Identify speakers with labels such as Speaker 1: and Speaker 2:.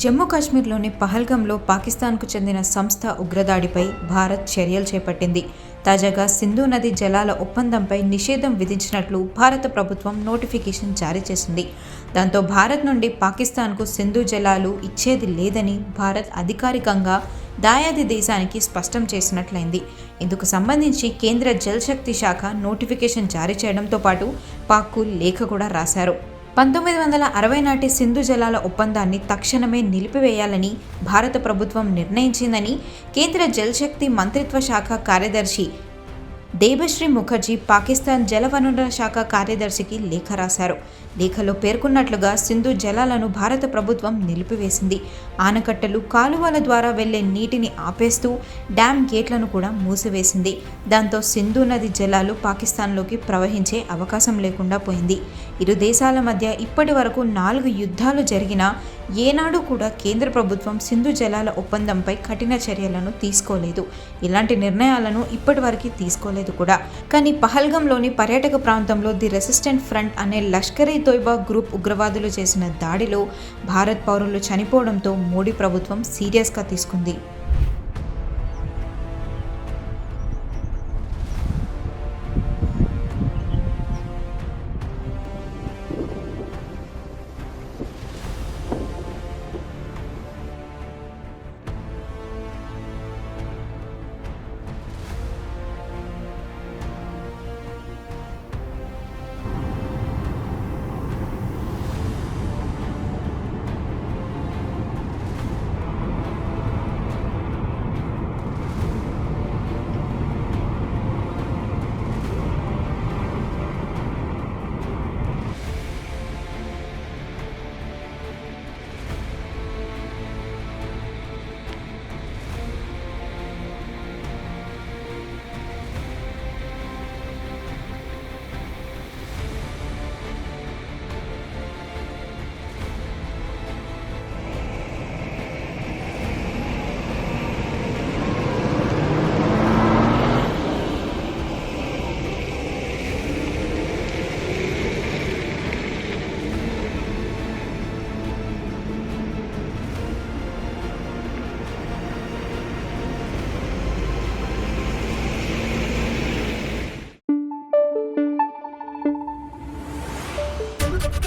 Speaker 1: జమ్మూ కాశ్మీర్లోని పహల్గంలో పాకిస్తాన్కు చెందిన సంస్థ ఉగ్రదాడిపై భారత్ చర్యలు చేపట్టింది. తాజాగా సింధు నది జలాల ఒప్పందంపై నిషేధం విధించినట్లు భారత ప్రభుత్వం నోటిఫికేషన్ జారీ చేసింది. దాంతో భారత్ నుండి పాకిస్తాన్కు సింధు జలాలు ఇచ్చేది లేదని భారత్ అధికారికంగా దాయాది దేశానికి స్పష్టం చేసినట్లయింది. ఇందుకు సంబంధించి కేంద్ర జలశక్తి శాఖ నోటిఫికేషన్ జారీ చేయడంతో పాటు పాక్కు లేఖ కూడా రాశారు. పంతొమ్మిది వందల అరవై నాటి సింధు జలాల ఒప్పందాన్ని తక్షణమే నిలిపివేయాలని భారత ప్రభుత్వం నిర్ణయించిందని కేంద్ర జలశక్తి మంత్రిత్వ శాఖ కార్యదర్శి దేబశ్రీ ముఖర్జీ పాకిస్తాన్ జలవనరుల శాఖ కార్యదర్శికి లేఖ రాశారు. లేఖలో పేర్కొన్నట్లుగా సింధు జలాలను భారత ప్రభుత్వం నిలిపివేసింది. ఆనకట్టలు కాలువల ద్వారా వెళ్ళే నీటిని ఆపేస్తూ డ్యామ్ గేట్లను కూడా మూసివేసింది. దాంతో సింధు నది జలాలు పాకిస్తాన్లోకి ప్రవహించే అవకాశం లేకుండా పోయింది. ఇరు దేశాల మధ్య ఇప్పటి వరకు నాలుగు యుద్ధాలు జరిగినా ఏనాడు కూడా కేంద్ర ప్రభుత్వం సింధు జలాల ఒప్పందంపై కఠిన చర్యలను తీసుకోలేదు. ఇలాంటి నిర్ణయాలను ఇప్పటివరకు తీసుకోలేదు కూడా. కానీ పహల్గంలోని పర్యాటక ప్రాంతంలో ది రెసిస్టెంట్ ఫ్రంట్ అనే లష్కర్ ఈ తోయిబా గ్రూప్ ఉగ్రవాదులు చేసిన దాడిలో భారత్ పౌరులు చనిపోవడంతో మోడీ ప్రభుత్వం సీరియస్గా తీసుకుంది.